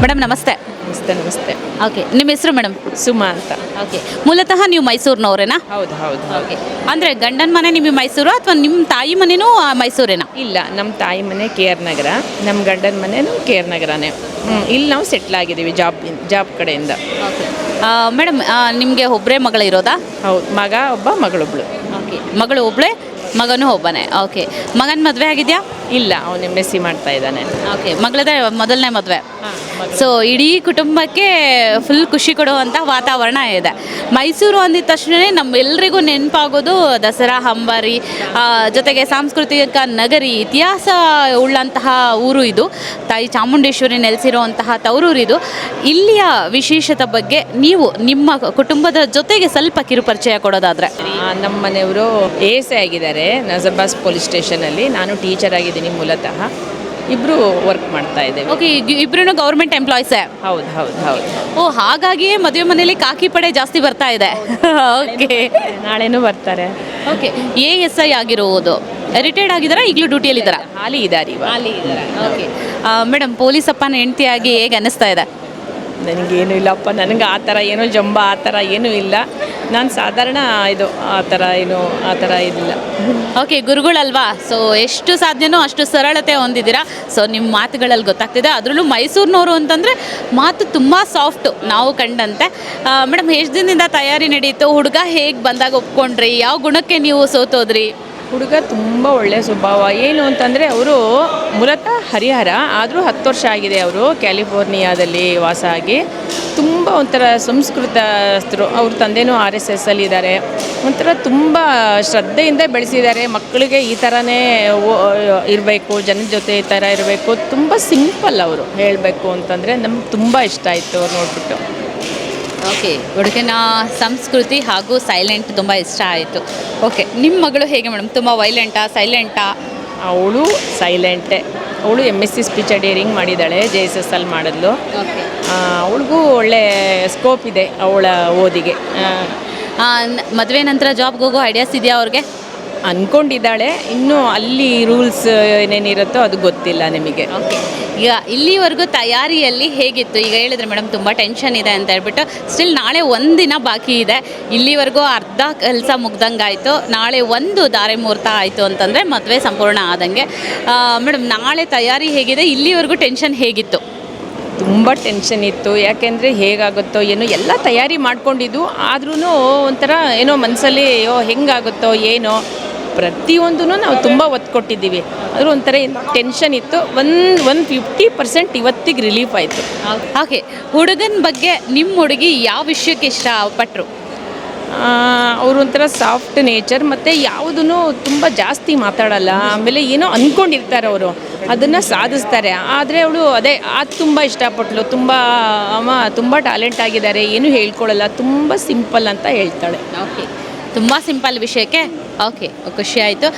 Madam ನಮಸ್ತೆ ನಮಸ್ತೆ ನಮಸ್ತೆ ಓಕೆ ನಿಮ್ಮ ಹೆಸರು ಮೇಡಮ್ ಸುಮಾ ಅಂತ. ಓಕೆ ಮೂಲತಃ ನೀವು ಮೈಸೂರಿನವರೇನಾ? ಹೌದು ಹೌದು ಓಕೆ ಅಂದರೆ ಗಂಡನ ಮನೆ ನಿಮಗೆ ಮೈಸೂರು ಅಥವಾ ನಿಮ್ಮ ತಾಯಿ ಮನೆನೂ ಆ, ಮೈಸೂರೇನಾ? ಇಲ್ಲ ನಮ್ಮ ತಾಯಿ ಮನೆ ಕೆ ಆರ್ ನಗರ ನಮ್ಮ ಗಂಡನ ಮನೆನೂ ಕೆ ಆರ್ ನಗರನೇ. ಹ್ಞೂ ಇಲ್ಲಿ ನಾವು ಸೆಟ್ಲ್ ಆಗಿದ್ದೀವಿ ಜಾಬ್ ಜಾಬ್ ಕಡೆಯಿಂದ. ಓಕೆ ಮೇಡಮ್ ನಿಮಗೆ ಒಬ್ಬರೇ ಮಗಳಿರೋದಾ ಇರೋದಾ? ಹೌದು ಮಗ ಒಬ್ಬ ಮಗಳೊಬ್ಳು ಓಕೆ ಮಗಳು ಒಬ್ಬಳೇ ಮಗನೂ ಒಬ್ಬನೇ. ಓಕೆ ಮಗನ ಮದುವೆ ಆಗಿದೆಯಾ? ಇಲ್ಲ ಅವನು ಎಂ ಎಸ್ ಸಿ ಮಾಡ್ತಾ ಇದ್ದಾನೆ. ಓಕೆ ಮಗಳದೇ ಮೊದಲನೇ ಮದುವೆ. ಸೊ ಇಡೀ ಕುಟುಂಬಕ್ಕೆ ಫುಲ್ ಖುಷಿ ಕೊಡುವಂಥ ವಾತಾವರಣ ಇದೆ. ಮೈಸೂರು ಅಂದಿದ ತಕ್ಷಣವೇ ನಮ್ಮೆಲ್ಲರಿಗೂ ನೆನಪಾಗೋದು ದಸರಾ ಅಂಬಾರಿ ಜೊತೆಗೆ ಸಾಂಸ್ಕೃತಿಕ ನಗರಿ ಇತಿಹಾಸ ಉಳ್ಳಂತಹ ಊರು ಇದು. ತಾಯಿ ಚಾಮುಂಡೇಶ್ವರಿ ನೆಲೆಸಿರುವಂತಹ ತವರೂರು ಇದು. ಇಲ್ಲಿಯ ವಿಶೇಷತೆ ಬಗ್ಗೆ ನೀವು ನಿಮ್ಮ ಕುಟುಂಬದ ಜೊತೆಗೆ ಸ್ವಲ್ಪ ಕಿರುಪರಿಚಯ ಕೊಡೋದಾದರೆ. ನಮ್ಮ ಮನೆಯವರು ಎ ಸಿ ಆಗಿದ್ದಾರೆ. ನಜರ್ಬಾಸ್ ಪೊಲೀಸ್ ಸ್ಟೇಷನಲ್ಲಿ. ನಾನು ಟೀಚರ್ ಆಗಿದ್ದೀನಿ ಮೂಲತಃ. ಇಬ್ಬರು ವರ್ಕ್ ಮಾಡ್ತಾ ಇದ್ದೇವೆ. ಓಕೆ ಇಬ್ಬರೂ ಗೌರ್ಮೆಂಟ್ ಎಂಪ್ಲಾಯ್ಸೇ ಹೌದು ಹೌದು ಹೌದು. ಓ ಹಾಗಾಗಿಯೇ ಮದುವೆ ಮನೆಯಲ್ಲಿ ಕಾಕಿ ಪಡೆ ಜಾಸ್ತಿ ಬರ್ತಾ ಇದೆ. ಓಕೆ ನಾಳೆನೂ ಬರ್ತಾರೆ. ಓಕೆ ಎ ಎಸ್ ಐ ಆಗಿರುವುದು ರಿಟೈರ್ಡ್ ಆಗಿದ್ದಾರಾ ಈಗಲೂ ಡ್ಯೂಟಿಯಲ್ಲಿ ಡ್ಯೂಟಿಯಲ್ಲಿದ್ದಾರಾ ಹಾಲಿ ಇದ್ದಾರೆ ಇವಾಗ ಓಕೆ ಮೇಡಮ್ ಪೊಲೀಸ್ ಅಪ್ಪನ ಹೆಂಡತಿಯಾಗಿ ಹೇಗೆ ಅನ್ನಿಸ್ತಾ ಇದೆ? ನನಗೇನು ಇಲ್ಲಪ್ಪ ನನಗೆ ಆ ಥರ ಏನೋ ಜಂಬ ಆ ಥರ ಏನೂ ಇಲ್ಲ. ನಾನು ಸಾಧಾರಣ ಇದು, ಆ ಥರ ಏನು, ಆ ಥರ ಇಲ್ಲ ಓಕೆ ಗುರುಗಳಲ್ವಾ? ಸೊ ಎಷ್ಟು ಸಾಧ್ಯನೋ ಅಷ್ಟು ಸರಳತೆ ಹೊಂದಿದ್ದೀರಾ? ಸೊ ನಿಮ್ಮ ಮಾತುಗಳಲ್ಲಿ ಗೊತ್ತಾಗ್ತಿದೆ. ಅದರಲ್ಲೂ ಮೈಸೂರಿನವರು ಅಂತಂದರೆ ಮಾತು ತುಂಬ ಸಾಫ್ಟು ನಾವು ಕಂಡಂತೆ. ಮೇಡಮ್ ಎಷ್ಟು ದಿನದಿಂದ ತಯಾರಿ ನಡೆಯಿತು ಹುಡುಗ ಹೇಗೆ ಬಂದಾಗ ಒಪ್ಕೊಂಡ್ರಿ? ಯಾವ ಗುಣಕ್ಕೆ ನೀವು ಸೋತೋದ್ರಿ? ಹುಡುಗ ತುಂಬ ಒಳ್ಳೆಯ ಸ್ವಭಾವ. ಏನು ಅಂತಂದರೆ ಅವರು ಮೂಲತಃ ಹರಿಹರ, ಆದರೂ ಹತ್ತು ವರ್ಷ ಆಗಿದೆ ಅವರು ಕ್ಯಾಲಿಫೋರ್ನಿಯಾದಲ್ಲಿ ವಾಸ ಆಗಿ. ತುಂಬ ಒಂಥರ ಸಂಸ್ಕೃತಸ್ಥರು ಅವ್ರ ತಂದೆನೂ ಆರ್ ಎಸ್ ಎಸ್ ಅಲ್ಲಿ ಇದ್ದಾರೆ. ಒಂಥರ ತುಂಬ ಶ್ರದ್ಧೆಯಿಂದ ಬೆಳೆಸಿದ್ದಾರೆ. ಮಕ್ಕಳಿಗೆ ಈ ಥರನೇ ಇರಬೇಕು ಜನ ಜೊತೆ ಈ ಥರ ಇರಬೇಕು. ತುಂಬ ಸಿಂಪಲ್ ಅವರು ಹೇಳಬೇಕು ಅಂತಂದರೆ ನಮ್ಗೆ ತುಂಬ ಇಷ್ಟ ಆಯಿತು ಅವ್ರು ನೋಡ್ಬಿಟ್ಟು. ಓಕೆ ಹುಡುಗನ ಸಂಸ್ಕೃತಿ ಹಾಗೂ ಸೈಲೆಂಟ್ ತುಂಬ ಇಷ್ಟ ಆಯಿತು. ಓಕೆ ನಿಮ್ಮ ಮಗಳು ಹೇಗೆ ಮೇಡಮ್ ತುಂಬ ವೈಲೆಂಟಾ ಸೈಲೆಂಟಾ ಅವಳು ಸೈಲೆಂಟೆ ಅವಳು M S C speech daring ಮಾಡಿದ್ದಾಳೆ ಜೆ ಎಸ್ ಎಸ್ ಅಲ್ಲಿ ಮಾಡಿದ್ಲು. ಓಕೆ ಅವಳಿಗೂ ಒಳ್ಳೆ ಸ್ಕೋಪ್ ಇದೆ ಅವಳ ಓದಿಗೆ. ಮದುವೆ ನಂತರ ಜಾಬ್ಗೆ ಹೋಗೋ ಐಡಿಯಾಸ್ ಇದೆಯಾ ಅವ್ರಿಗೆ? ಅನ್ಕೊಂಡಿದ್ದಾಳೆ. ಇನ್ನೂ ಅಲ್ಲಿ ರೂಲ್ಸ್ ಏನೇನಿರುತ್ತೋ ಅದು ಗೊತ್ತಿಲ್ಲ ನಿಮಗೆ. ಓಕೆ ಈಗ ಇಲ್ಲಿವರೆಗೂ ತಯಾರಿಯಲ್ಲಿ ಹೇಗಿತ್ತು? ಈಗ ಹೇಳಿದ್ರೆ ಮೇಡಮ್ ತುಂಬ ಟೆನ್ಷನ್ ಇದೆ ಅಂತ ಹೇಳ್ಬಿಟ್ಟು ಸ್ಟಿಲ್ ನಾಳೆ ಒಂದಿನ ಬಾಕಿ ಇದೆ. ಇಲ್ಲಿವರೆಗೂ ಅರ್ಧ ಕೆಲಸ ಮುಗ್ದಂಗಾಯಿತು ನಾಳೆ ಒಂದು ದಾರೆ ಮುಹೂರ್ತ ಆಯಿತು ಅಂತಂದರೆ ಮದುವೆ ಸಂಪೂರ್ಣ ಆದಂಗೆ. ಮೇಡಮ್ ನಾಳೆ ತಯಾರಿ ಹೇಗಿದೆ? ಇಲ್ಲಿವರೆಗೂ ಟೆನ್ಷನ್ ಹೇಗಿತ್ತು? ತುಂಬ ಟೆನ್ಷನ್ ಇತ್ತು. ಯಾಕೆಂದರೆ ಹೇಗಾಗುತ್ತೋ ಏನೋ ಎಲ್ಲ ತಯಾರಿ ಮಾಡ್ಕೊಂಡಿದ್ದು. ಆದ್ರೂ ಒಂಥರ ಏನೋ ಮನಸ್ಸಲ್ಲಿ ಅಯ್ಯೋ ಹೆಂಗಾಗುತ್ತೋ ಏನೋ. ಪ್ರತಿಯೊಂದೂ ನಾವು ತುಂಬ ಒತ್ತು ಕೊಟ್ಟಿದ್ದೀವಿ. ಆದರೂ ಒಂಥರ ಟೆನ್ಷನ್ ಇತ್ತು. ಒಂದು ಒಂದು ಫಿಫ್ಟಿ ಪರ್ಸೆಂಟ್ ಇವತ್ತಿಗೆ ರಿಲೀಫ್ ಆಯಿತು. ಓಕೆ ಹುಡುಗನ ಬಗ್ಗೆ ನಿಮ್ಮ ಹುಡುಗಿ ಯಾವ ವಿಷಯಕ್ಕೆ ಇಷ್ಟಪಟ್ಟರು ಅವರು ಒಂಥರ ಸಾಫ್ಟ್ ನೇಚರ್ ಮತ್ತು ಯಾವುದೂ ತುಂಬ ಜಾಸ್ತಿ ಮಾತಾಡಲ್ಲ. ಆಮೇಲೆ ಏನೋ ಅಂದ್ಕೊಂಡಿರ್ತಾರೆ ಅವರು. ಅದನ್ನು ಸಾಧಿಸ್ತಾರೆ. ಆದರೆ ಅವಳು ಅದೇ ಅದು ತುಂಬ ಇಷ್ಟಪಟ್ಲು. ತುಂಬ ಅಮ್ಮ ತುಂಬ ಟ್ಯಾಲೆಂಟ್ ಆಗಿದ್ದಾರೆ. ಏನು ಹೇಳ್ಕೊಳ್ಳಲ್ಲ ತುಂಬ ಸಿಂಪಲ್ ಅಂತ ಹೇಳ್ತಾಳೆ. ಓಕೆ. ತುಂಬ ಸಿಂಪಲ್ ವಿಷಯಕ್ಕೆ ಓಕೆ ಖುಷಿ ಆಯಿತು.